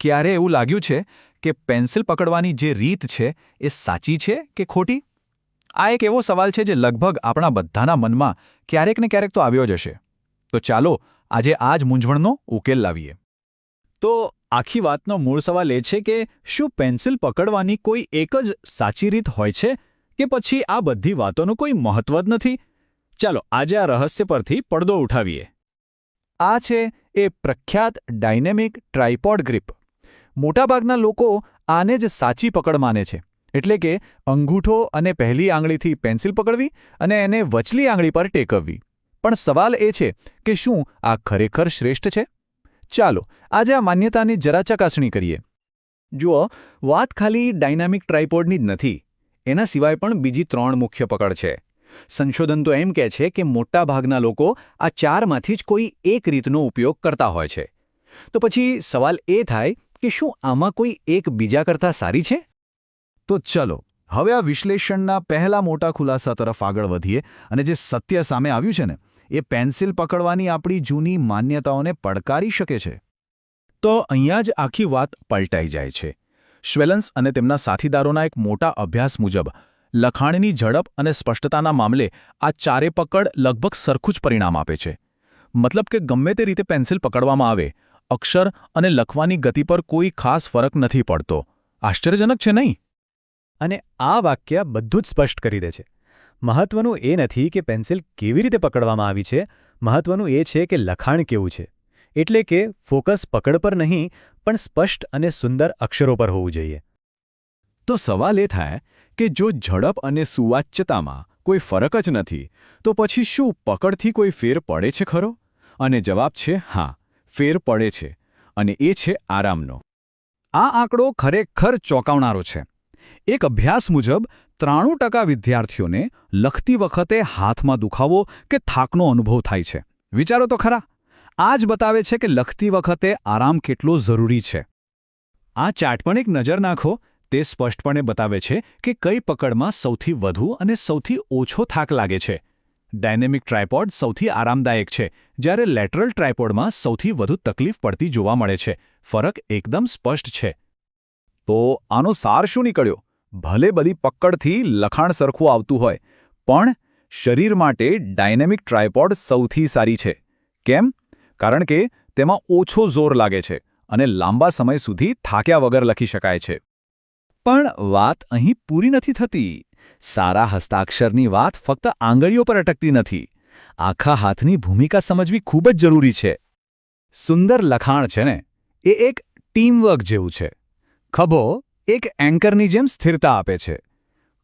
ક્યારે એવું લાગ્યું છે કે પેન્સિલ પકડવાની જે રીત છે એ સાચી છે કે ખોટી? આ એક એવો સવાલ છે જે લગભગ આપણા બધાના મનમાં ક્યારેક ને ક્યારેક તો આવ્યો જ હશે. તો ચાલો આજે આ જ મૂંઝવણનો ઉકેલ લાવીએ. તો આખી વાતનો મૂળ સવાલ એ છે કે શું પેન્સિલ પકડવાની કોઈ એક જ સાચી રીત હોય છે કે પછી આ બધી વાતોનું કોઈ મહત્વ જ નથી? ચાલો આજે આ રહસ્ય પરથી પડદો ઉઠાવીએ. આ છે એ પ્રખ્યાત ડાયનેમિક ટ્રાઇપોડ ગ્રીપ. મોટાભાગના લોકો આને જ સાચી પકડ માને છે. એટલે કે અંગૂઠો અને પહેલી આંગળીથી પેન્સિલ પકડવી અને એને વચલી આંગળી પર ટેકવવી. પણ સવાલ એ છે કે શું આ ખરેખર શ્રેષ્ઠ છે? ચાલો, આજે આ માન્યતાની જરા ચકાસણી કરીએ. જુઓ, વાત ખાલી ડાયનામિક ટ્રાઇપોડની જ નથી. એના સિવાય પણ બીજી ત્રણ મુખ્ય પકડ છે. સંશોધન તો એમ કહે છે કે મોટાભાગના લોકો આ ચારમાંથી જ કોઈ એક રીતનો ઉપયોગ કરતા હોય છે. તો પછી સવાલ એ થાય કે શું આમાં કોઈ એક બીજા કરતાં સારી છે? તો ચલો, હવે આ વિશ્લેષણના પહેલા મોટા ખુલાસા તરફ આગળ વધીએ અને જે સત્ય સામે આવ્યું છે ને, એ પેન્સિલ પકડવાની આપણી જૂની માન્યતાઓને પડકારી શકે છે. તો અહીંયા જ આખી વાત પલટાઈ જાય છે. શ્વેલન્સ અને તેમના સાથીદારોના એક મોટા અભ્યાસ મુજબ, લખાણની ઝડપ અને સ્પષ્ટતાના મામલે આ ચારે પકડ લગભગ સરખું જ પરિણામ આપે છે. મતલબ કે ગમે તે રીતે પેન્સિલ પકડવામાં આવે અક્ષર અને લખવાની ગતિ પર કોઈ ખાસ ફરક નથી પડતો. આશ્ચર્યજનક છે નહીં? અને આ વાક્ય બધું જ સ્પષ્ટ કરી દે છે. મહત્વનું એ નથી કે પેન્સિલ કેવી રીતે પકડવામાં આવી છે. મહત્વનું એ છે કે લખાણ કેવું છે. એટલે કે ફોકસ પકડ પર નહીં પણ સ્પષ્ટ અને સુંદર અક્ષરો પર હોવું જોઈએ. તો સવાલ એ થાય કે જો ઝડપ અને સુવાચ્યતામાં કોઈ ફરક જ નથી તો પછી શું પકડથી કોઈ ફેર પડે છે ખરો? અને જવાબ છે હા. ફેર પડે છે અને એ છે આરામનો. આ આંકડો ખરેખર ચોંકાવનારો છે. એક અભ્યાસ મુજબ, ત્રાણું ટકા વિદ્યાર્થીઓને લખતી વખતે હાથમાં દુખાવો કે થાકનો અનુભવ થાય છે. વિચારો તો ખરા. આ જ બતાવે છે કે લખતી વખતે આરામ કેટલો જરૂરી છે. આ ચાર્ટ પણ એક નજર નાખો. તે સ્પષ્ટપણે બતાવે છે કે કઈ પકડમાં સૌથી વધુ અને સૌથી ઓછો થાક લાગે છે. ડાયનેમિક ટ્રાયપોડ સૌથી આરામદાયક છે, જ્યારે લેટરલ ટ્રાયપોડમાં સૌથી વધુ તકલીફ પડતી જોવા મળે છે. ફરક એકદમ સ્પષ્ટ છે. તો આનો સાર શું નીકળ્યો? ભલે બધી પકડથી લખાણ સરખું આવતું હોય, પણ શરીર માટે ડાયનેમિક ટ્રાયપોડ સૌથી સારી છે. કેમ? કારણ કે તેમાં ઓછો જોર લાગે છે અને લાંબા સમય સુધી થાક્યા વગર લખી શકાય છે. પણ વાત અહીં પૂરી નથી થતી. સારા હસ્તાક્ષરની વાત ફક્ત આંગળીઓ પર અટકતી નથી. આખા હાથની ભૂમિકા સમજવી ખૂબ જ જરૂરી છે. સુંદર લખાણ છે ને, એ એક ટીમવર્ક જેવું છે. ખભો એક એન્કરની જેમ સ્થિરતા આપે છે.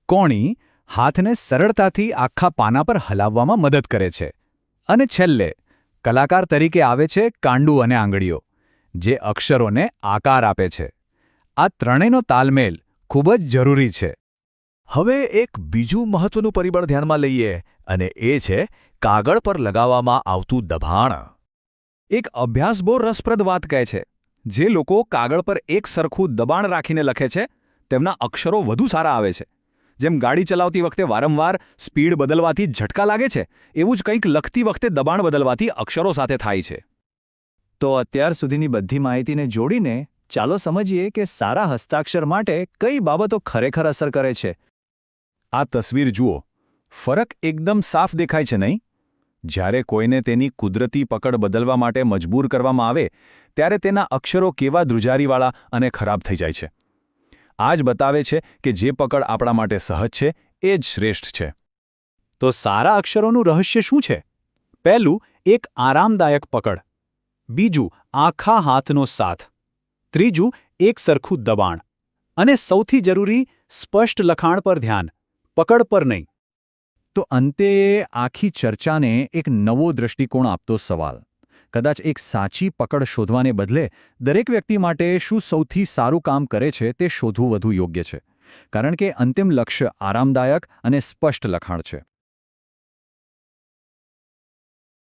કોણી હાથને સરળતાથી આખા પાના પર હલાવવામાં મદદ કરે છે. અને છેલ્લે, કલાકાર તરીકે આવે છે કાંડુ અને આંગળીઓ, જે અક્ષરોને આકાર આપે છે. આ ત્રણેયનો તાલમેલ ખૂબ જ જરૂરી છે. હવે એક બીજું મહત્વનું પરિબળ ધ્યાનમાં લઈએ અને એ છે કાગળ પર લગાવવામાં આવતું દબાણ. એક અભ્યાસ બહુ રસપ્રદ વાત કહે છે, જે લોકો કાગળ પર એક સરખું દબાણ રાખીને લખે છે, તેમના અક્ષરો વધુ સારા આવે છે. જેમ ગાડી ચલાવતી વખતે વારંવાર સ્પીડ બદલવાથી ઝટકા લાગે છે, એવું જ કંઈક લખતી વખતે દબાણ બદલવાથી અક્ષરો સાથે થાય છે. તો અત્યાર સુધીની બધી માહિતીને જોડીને ચાલો સમજીએ કે સારા હસ્તાક્ષર માટે કઈ બાબતો ખરેખર અસર કરે છે. આ તસવીર જુઓ. ફરક એકદમ સાફ દેખાય છે નહીં? જ્યારે કોઈને તેની કુદરતી પકડ બદલવા માટે મજબૂર કરવામાં આવે, ત્યારે તેના અક્ષરો કેવા ધ્રુજારીવાળા અને ખરાબ થઈ જાય છે. આ જ બતાવે છે કે જે પકડ આપણા માટે સહજ છે, એ જ શ્રેષ્ઠ છે. તો સારા અક્ષરોનું રહસ્ય શું છે? પહેલું, એક આરામદાયક પકડ. બીજું, આખા હાથનો સાથ. ત્રીજું, એક સરખું દબાણ. અને સૌથી જરૂરી, સ્પષ્ટ લખાણ પર ધ્યાન. પકડ પર નહીં. તો અંતે આખી ચર્ચાને એક નવો દૃષ્ટિકોણ આપતો સવાલ. કદાચ એક સાચી પકડ શોધવાને બદલે દરેક વ્યક્તિ માટે શું સૌથી સારું કામ કરે છે તે શોધવું વધુ યોગ્ય છે. કારણ કે અંતિમ લક્ષ્ય આરામદાયક અને સ્પષ્ટ લખાણ છે.